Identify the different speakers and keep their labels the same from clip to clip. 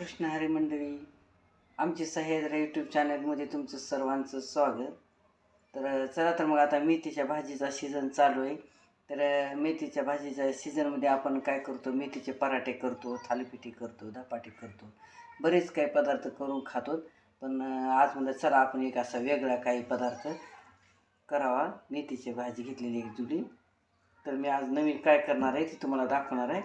Speaker 1: कृष्ण हरी मंडळी आमचे सह्याद्रा यूट्यूब चॅनलमध्ये तुमचं सर्वांचं स्वागत. तर चला तर मग आता मेथीच्या भाजीचा सीझन चालू आहे. तर मेथीच्या भाजीच्या सीझनमध्ये आपण काय करतो? मेथीचे पराठे करतो थालीपिठी करतो धपाटे करतो. बरेच काही पदार्थ करून खातो. पण आज म्हणलं चला आपण एक असा वेगळा काही पदार्थ करावा. मेथीची भाजी घेतलेली एक जुडी. तर मी आज नवीन काय करणार आहे ते तुम्हाला दाखवणार आहे.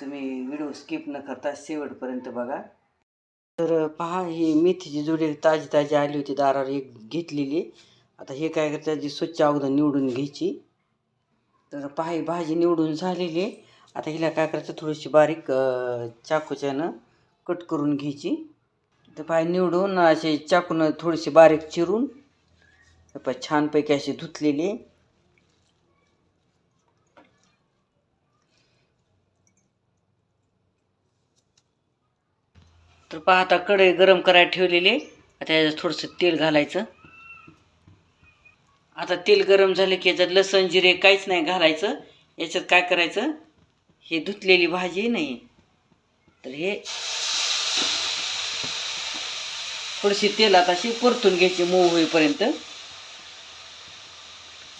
Speaker 1: तुम्ही व्हिडिओ स्किप न करता शेवटपर्यंत बघा. तर पहा ही मेथीची जोडी ताजी ताजी आली होती दारावर एक घेतलेली. आता हे काय करतात जी स्वच्छ अगोदर निवडून घ्यायची. तर पहा ही भाजी निवडून झालेली आहे. आता हिला काय करायचं थोडीशी बारीक चाकूच्यानं कट करून घ्यायची. तर पाय निवडून असे चाकूनं थोडीशी बारीक चिरून छानपैकी अशी धुतलेली तर पहा आता कढई गरम करायला ठेवलेली आहे. आता याच्यात थोडंसं तेल घालायचं. आता तेल गरम झालं की याच्यात लसण जिरे काहीच नाही घालायचं. याच्यात काय करायचं? हे धुतलेली भाजी नाही तर हे थोडीशी तेलात अशी परतून घ्यायची मऊ होईपर्यंत.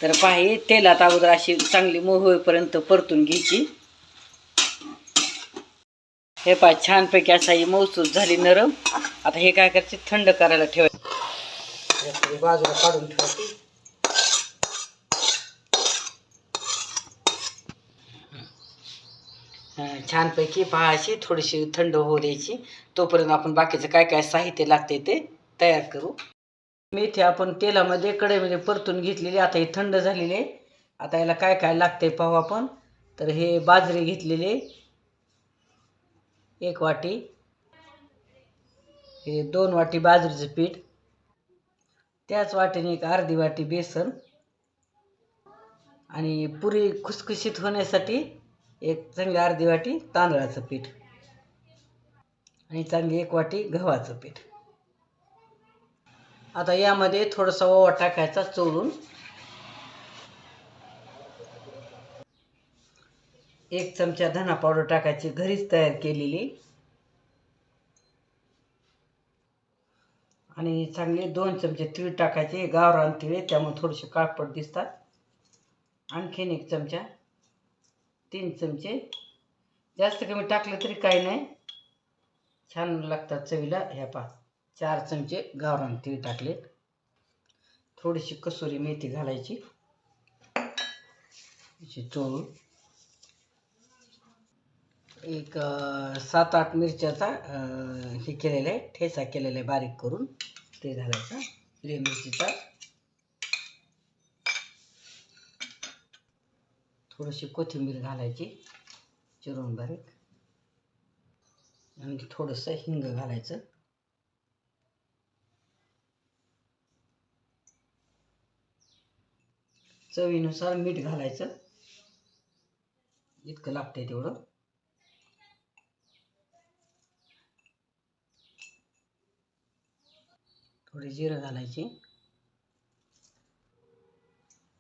Speaker 1: तर पहा हे तेलात अगोदर अशी चांगली मऊ होईपर्यंत परतून घ्यायची. हे पहा छानपैकी असा ही मौसूद झाली नरम. आता हे काय करायचे थंड करायला ठेवायचं. बाजूला काढून ठेवायची. छानपैकी पहा अशी थोडीशी थंड होऊ द्यायची. तोपर्यंत आपण बाकीचं काय काय साहित्य लागते ते तयार करू. मेथी आपण तेलामध्ये कढईमध्ये परतून घेतलेली आता ही थंड झालेली आता याला काय काय लागते पाहू आपण. तर हे बाजरी घेतलेले एक वाटी. हे दोन वाटी बाजरीचं पीठ. त्याच वाटीने एक अर्धी वाटी बेसन. आणि पुरी खुसखुशीत होण्यासाठी एक चांगली अर्धी वाटी तांदळाचं पीठ. आणि चांगली एक वाटी गव्हाचं पीठ. आता यामध्ये थोडंसं ओवा टाकायचा चोळून. एक चमचा धना पावडर टाकायची घरीच तयार केलेली. आणि चांगले दोन चमचे तीळ टाकायचे गावरान तीळ आहे, त्यामुळे थोडेसे काळपट दिसतात. आणखीन एक चमचा तीन चमचे. जास्त कमी टाकलं तरी काही नाही. छान लागतात चवीला. ह्या पा चार चमचे गावरान तीळ टाकले. थोडीशी कसुरी मेथी घालायची. अशी चोळून. एक सात आठ मिरच्याचा हे केलेलं आहे ठेचा केलेला आहे बारीक करून. ते घालायचा हिरव्या मिरचीचा. थोडीशी कोथिंबीर घालायची चिरून बारीक. आणि थोडंसं हिंग घालायचं. चवीनुसार मीठ घालायचं. इतकं लागतंय तेवढं. थोडी जिरं घालायची.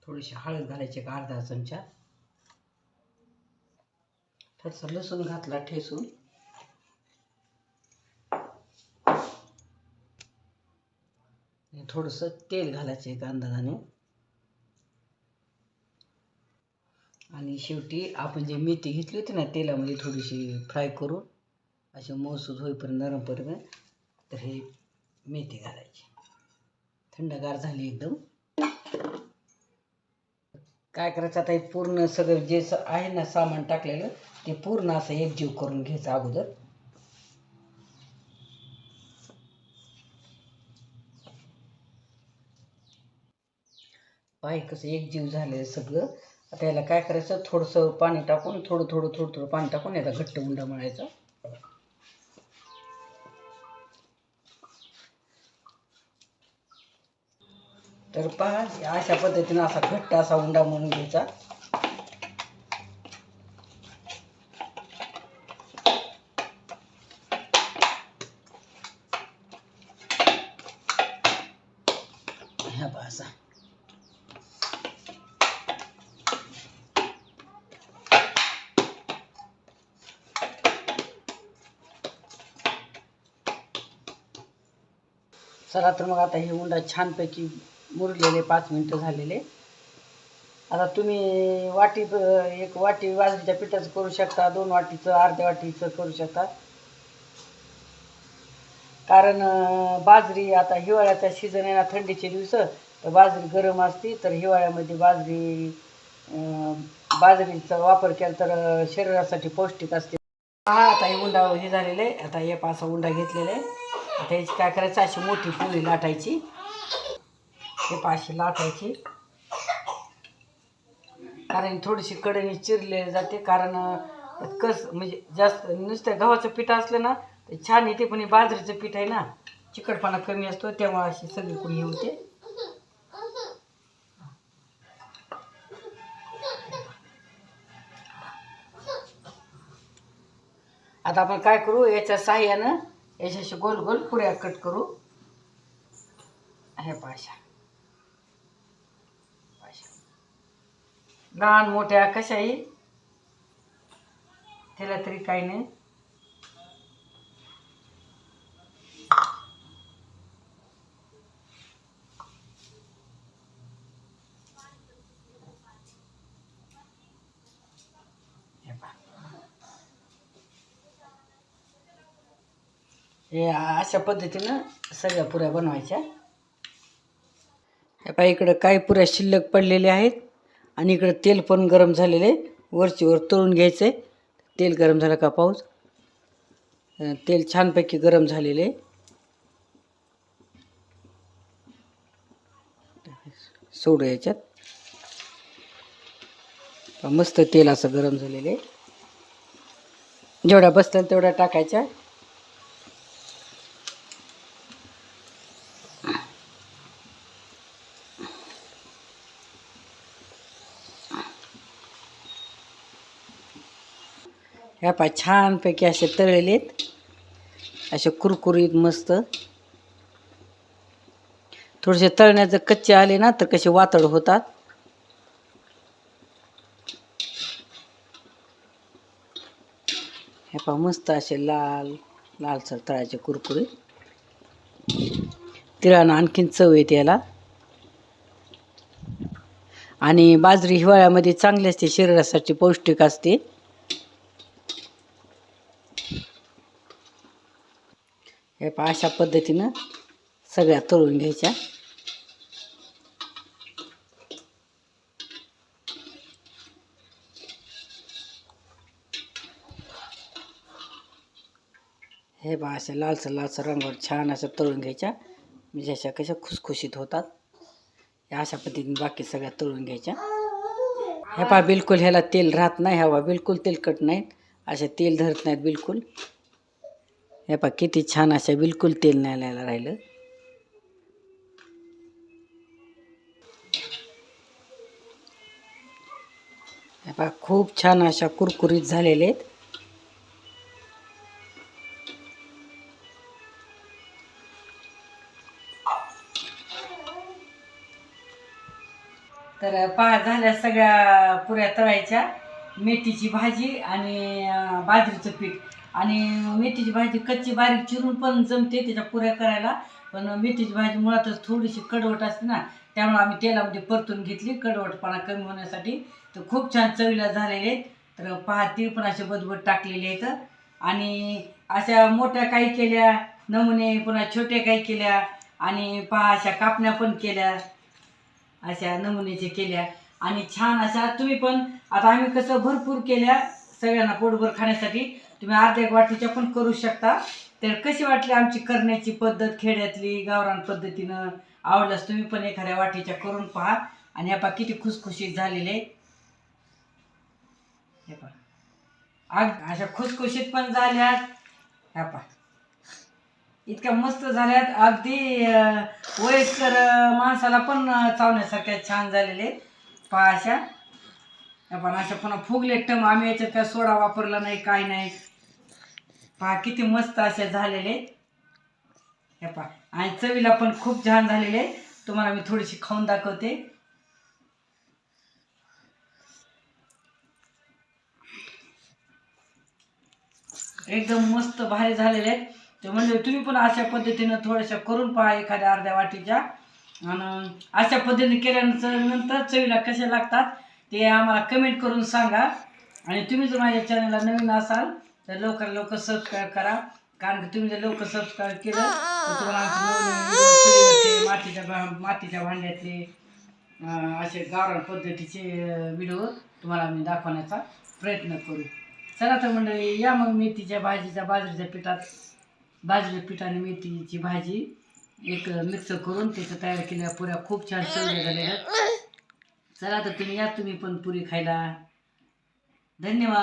Speaker 1: थोडीशी हळद घालायची एक अर्धा चमचा. थोडंसं लसूण घातला ठेसून थोडंसं तेल घालायचं एक अंदाजाने. आणि शेवटी आपण जे मेथी घेतली होती ना तेलामध्ये थोडीशी फ्राय करून असे मऊसूद होईपर्यंत नरमपर्यंत तर हे मेथी घालायची. थंडगार झाली एकदम. काय करायचं आता हे पूर्ण सगळं जे आहे ना सामान टाकलेलं ते पूर्ण असं एकजीव करून घ्यायचं अगोदर. पाय कसं एकजीव झालं सगळं. आता याला काय करायचं? थोडंसं पाणी टाकून थोडं थोडं थोडं थोडं पाणी टाकून याला घट्ट उंडा मळायचा तर पहा अशा पद्धतीनं असा घट्ट असा उंडा म्हणून घ्यायचा. ह्या पहा असा. चला तर मग आता हे उंडा छानपैकी मुरलेले पाच मिनटं झालेले. आता तुम्ही वाटी एक वाटी बाजरीच्या पिठाचं करू शकता दोन वाटीचं अर्ध्या वाटीचं करू शकता. कारण बाजरी आता हिवाळ्याचा सीझन आहे ना थंडीचे दिवस तर बाजरी गरम असते तर हिवाळ्यामध्ये बाजरी बाजरीचा वापर केला तर शरीरासाठी पौष्टिक असते. हा आता हे उंडा हे झालेले आहे. आता एक असा उंडा घेतलेला. आहे आता याची काय करायचं अशी मोठी पोळी लाटायची. हे पाशी लाटायची. कारण थोडीशी कडणी चिरले जाते. कारण कस म्हणजे जास्त नुसतं गव्हाचं पीठ असलं ना तर छान येते पण हे बाजरीचं पीठ आहे ना चिकटपणा कमी असतो तेव्हा अशी सगळी कुणी होते. आता आपण काय करू याच्या साह्यानं याच्याशी गोल गोल पुऱ्या कट करू. हे पाशा लहान मोठ्या कशाही? त्याला तरी काही नाही. हे अशा पद्धतीनं सगळ्या पुऱ्या बनवायच्या. हे पहा इकडं काही पुऱ्या शिल्लक पडलेल्या आहेत. आणि इकडं तेल पण गरम झालेलं आहे. वरची वर तळून घ्यायचं आहे तेल गरम झालं का पाऊस? तेल छानपैकी गरम झालेले सोडू याच्यात. मस्त तेल असं गरम झालेलं आहे. जेवढ्या बसतील तेवढ्या ह्या पा छानपैकी असे तळलेले आहेत असे कुरकुरीत मस्त. थोडेसे तळण्याचं कच्चे आले ना तर कसे वातड होतात. हे पा मस्त असे लाल लालसर तळाचे कुरकुरीत. तिळानं आणखीन चव येते याला. आणि बाजरी हिवाळ्यामध्ये चांगली असते शरीरासाठी पौष्टिक असते. हे पहा अशा पद्धतीनं सगळ्या तळून घ्यायच्या. हे पहा अशा लालसर लालसर रंगावर छान असं तळून घ्यायच्या. म्हणजे अशा कशा खुसखुशीत होतात. या अशा पद्धतीने बाकी सगळ्या तळून घ्यायच्या. हे पहा बिलकुल ह्याला तेल राहत नाही हवा बिलकुल तेलकट नाहीत. असे तेल धरत नाहीत बिलकुल. हे पा किती छान अशा बिलकुल तेल नाही लायला राहिलं. हे पा खूप छान अशा कुरकुरीत झालेले आहेत. तर पहा झाल्या सगळ्या पुऱ्या तळायच्या. मेथीची भाजी आणि बाजरीचं पीठ. आणि मेथीची भाजी कच्ची बारीक चिरून पण जमते त्याच्या पुऱ्या करायला. पण मेथीची भाजी मुळातच थोडीशी कडवट असते ना त्यामुळे आम्ही तेलामध्ये परतून घेतली कडवटपणा कमी होण्यासाठी. तर खूप छान चवीला झालेले आहेत. तर पहा ती पण असे बदबद टाकलेले आहेत. आणि अशा मोठ्या काही केल्या नमुने पुन्हा छोट्या काही केल्या आणि पहा अशा कापण्या पण केल्या अशा नमुन्याच्या केल्या. आणि छान अशा तुम्ही पण आता आम्ही कसं भरपूर केल्या सगळ्यांना पोटभर खाण्यासाठी तुम्ही अर्ध्या एक वाटीच्या पण करू शकता. तर कशी वाटली आमची करण्याची पद्धत खेड्यातली गावरान पद्धतीनं? आवडल्यास तुम्ही पण एखाद्या वाटीच्या करून पहा. आणि ह्या पहा किती खुसखुशीत झालेले. हे पहा. आग अशा खुसखुशीत पण झाल्यात. ह्या पहा. इतक्या मस्त झाल्यात. अगदी वयस्कर माणसाला पण चावण्यासारख्या छान झालेले. पहा अशा. पण अशा पुन्हा फुगले टम आम्ही याच्यात काय सोडा वापरला नाही काय नाही. पहा किती मस्त असे झालेले. हे पहा आणि चवीला पण खूप छान झालेले. तुम्हाला मी थोडीशी खाऊन दाखवते. एकदम मस्त भारी झालेले. आहेत म्हणजे तुम्ही पण अशा पद्धतीनं थोड्याशा करून पहा एखाद्या अर्ध्या वाटीच्या. आणि अशा पद्धतीने केल्यानंतर नंतर चवीला कशा लागतात ते आम्हाला कमेंट करून सांगा. आणि तुम्ही जर माझ्या चॅनलला नवीन असाल तर लवकर लवकर सबस्क्राईब करा. कारण की तुम्ही जर लवकर सबस्क्राईब केलं तर तुम्हाला आमचे मातीच्या मातीच्या भांड्यातले असे गावरान पद्धतीचे व्हिडिओ तुम्हाला आम्ही दाखवण्याचा प्रयत्न करू. चला तर मंडळी या मग मेथीच्या भाजीच्या बाजरीच्या पिठात बाजरीच्या पिठाने मेथीची भाजी एक मिक्स करून त्याचं तयार केलेल्या पुऱ्या खूप छान चवल्या झालेल्या आहेत. चला तर तुम्ही या तुम्ही पण पुरी खायला. धन्यवाद.